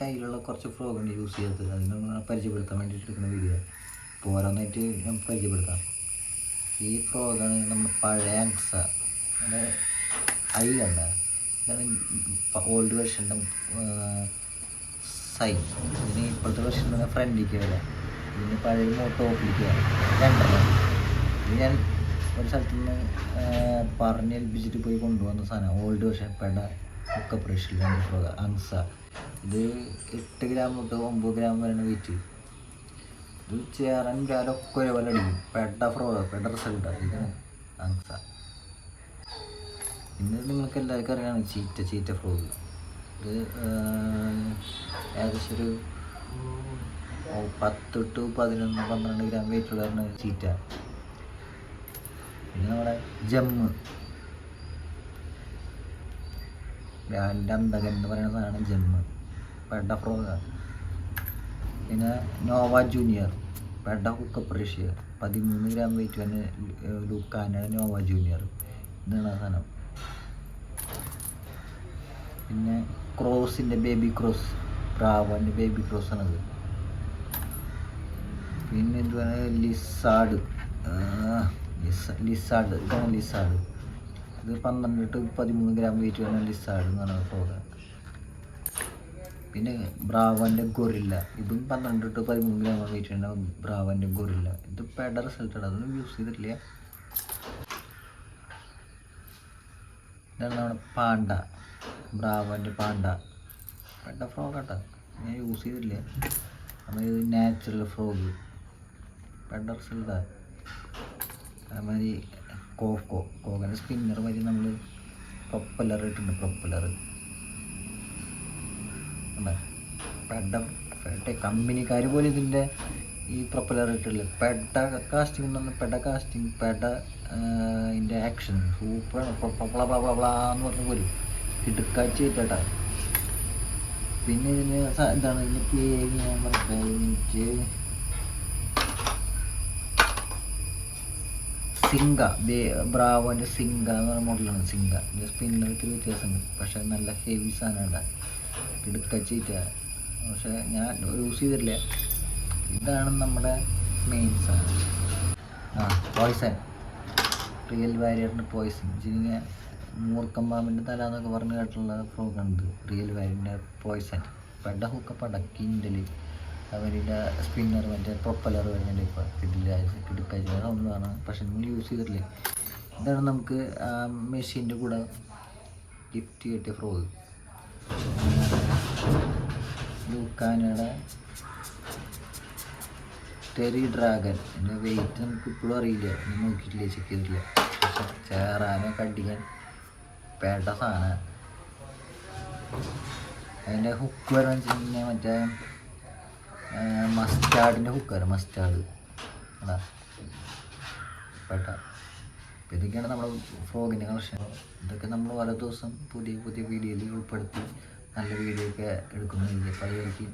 കയ്യിലുള്ള കുറച്ച് ഫ്രോഗുണ്ട് യൂസ് ചെയ്തത് നമ്മൾ പരിചയപ്പെടുത്താൻ വേണ്ടിയിട്ട് എടുക്കുന്ന വീഡിയോ അപ്പോൾ ഓരോന്നായിട്ട് ഞാൻ പരിചയപ്പെടുത്താം. ഈ ഫ്രോഗാണ് നമ്മൾ പഴയ നമ്മുടെ ഐ കണ്ട ഇതാണ് ഓൾഡ് വെർഷന്റെ സൈ. ഇതിന് ഇപ്പോഴത്തെ വെർഷൻ ഫ്രണ്ടിലേക്ക് വരാം. ഇതിന് പഴയ ടോപ്പിലേക്ക് വരാം. രണ്ടെണ്ണം. ഇത് ഞാൻ ഒരു സ്ഥലത്ത് നിന്ന് പറഞ്ഞ് ഏൽപ്പിച്ചിട്ട് പോയി കൊണ്ടുവന്ന സാധനം. ഓൾഡ് വെർഷൻ പെട ഒക്കെ പ്രഷർ അങ്സ ഇത് എട്ട് ഗ്രാം തൊട്ട് ഒമ്പത് ഗ്രാം വരെയാണ് വെയിറ്റ് ഇത് ചേറാൻ കാലൊക്കെ ഒരേപോലെ അടിക്കും. പെട്ട ഫ്രോഗ പെട്ട റിസൾട്ടാണ് ഇതാണ് അങ്സ പിന്നെ നിങ്ങൾക്ക് എല്ലാവർക്കും അറിയാം ചീറ്റ ചീറ്റ ഫ്രോഗ് ഇത് ഏകദേശം ഒരു പത്ത് ടു പതിനൊന്ന് പന്ത്രണ്ട് ഗ്രാം വെയിറ്റുള്ളതാണ് ചീറ്റ. പിന്നെ നമ്മുടെ ജമ്മ്. അന്തകൻ എന്ന് പറയുന്ന സാധനം ജമ്മ്. പെഡ ഫ്രോഗ പിന്നെ നോവ ജൂനിയർ പെഡ ഹുക്കപ്പ് റഷ്യ. പതിമൂന്ന് ഗ്രാം വെയിറ്റ് തന്നെ ലുക്കാനാണ് നോവ ജൂനിയർ ഇതാണ് സാധനം. പിന്നെ ക്രോസിന്റെ ബേബി ക്രോസ് പ്രാവന്റെ ബേബി ക്രോസ് ആണത്. പിന്നെ എന്തുവാണ്? ലിസാഡ് ലിസാഡ് ഇതാണ് ലിസാഡ് ഇത് പന്ത്രണ്ട് ടു പതിമൂന്ന് ഗ്രാം വെയിറ്റ് വരുന്ന ലിസാഡ് എന്ന് പറയുന്ന പ്രോഗ്രാം പിന്നെ ബ്രാവന്റെ ഗൊറില്ല. ഇതും പന്ത്രണ്ട് ടു പതിമൂന്ന് ഗ്രാം വെയിറ്റ് വരുന്ന ബ്രാവന്റെ ഗൊറില്ല. ഇത് പേട റിസൾട്ടാണ് അതൊന്നും യൂസ് ചെയ്തിട്ടില്ല. ഇതാണ് പാണ്ട. ബ്രാവന്റെ പാണ്ട. പെട്ട ഫ്രോഗ് കേട്ടോ ഞാൻ യൂസ് ചെയ്തിട്ടില്ല. അപ്പോൾ ഇത് നാച്ചുറൽ ഫ്രോഗ് പെട്ട റിസൾട്ടാണ് അതുമാതിരി കോക്കോ കോക്കോ സ്പിന്നർ മാതിരി നമ്മൾ പ്രൊപ്പലർ ഇട്ടുണ്ട് പ്രൊപ്പലർ പെഡ പെട്ട കമ്പനിക്കാർ പോലും ഇതിന്റെ ഈ പ്രൊപ്പലർ ഇട്ടില്ല പെഡ കാസ്റ്റിംഗ് എന്ന് പറഞ്ഞാൽ പെഡ കാസ്റ്റിംഗ് പെഡ ഇതിന്റെ ആക്ഷൻ സൂപ്പറാണ് എന്ന് പറഞ്ഞ പോലും. ഇടുക്കാച്ചി കേട്ടാ പിന്നെ ഇതിന് എന്താണ് ഇതിന്റെ പേര് ഞാൻ പറഞ്ഞ എനിക്ക് സിംഗ. ദേ ബ്രാവോന്റെ സിംഗ എന്ന് പറഞ്ഞ മോഡലാണ് സിംഗ. സ്പിന്നർക്ക് വ്യത്യാസമുണ്ട്. പക്ഷെ നല്ല ഹെവി സാധനമാണ് ഇടുക്കച്ചിട്ട പക്ഷെ ഞാൻ യൂസ് ചെയ്തിട്ടില്ല. ഇതാണ് നമ്മുടെ മെയിൻ സാധനം. ആ പോയ്സൺ റിയൽ വാരിയറിന്റെ പോയ്സൺ ഇതിനെ മൂർക്കം പാമ്പിന്റെ തല എന്നൊക്കെ പറഞ്ഞ് കേട്ടുള്ള ഫ്രോഗുണ്ട് റിയൽ വാരിയറിന്റെ പോയ്സൺ പെട ഹുക്ക പട കിൻഡൽ അവരുടെ സ്പിന്നർ മറ്റേ പ്രൊപ്പലർ വരുന്നുണ്ട് ഇപ്പോൾ കിടില കിടുക്കാഴ്ച ഒന്നാണ്. പക്ഷെ നിങ്ങൾ യൂസ് ചെയ്തിട്ടില്ലേ? ഇതാണ് നമുക്ക് ആ മെഷീന്റെ കൂടെ ഗിഫ്റ്റ് കിട്ടിയ ഫ്രോഗ് ലൂക്കാനയുടെ ടെറി ഡ്രാഗൻ എന്റെ വെയിറ്റ് നമുക്ക് ഇപ്പോഴും അറിയില്ല. നോക്കിയിട്ടില്ല? ചെക്ക് ചെയ്തിട്ടില്ല. പക്ഷെ ചേറാനെ കടിക്കാൻ പേട്ട സാധനം. അതിന്റെ ഹുക്ക് വരാൻ വെച്ചിട്ടുണ്ടെങ്കിൽ മറ്റേ മസ്റ്റാർഡിന്റെ കുക്കർ മസ്റ്റാർഡ്. അതാ പെട്ട. ഇതൊക്കെയാണ് നമ്മുടെ ഫ്രോഗിന്റെ കളക്ഷൻ ഇതൊക്കെ നമ്മൾ ഓരോ ദിവസം പുതിയ പുതിയ വീഡിയോയിൽ ഉൾപ്പെടുത്തി നല്ല വീഡിയോ ഒക്കെ എടുക്കുന്നുണ്ട്. അപ്പോൾ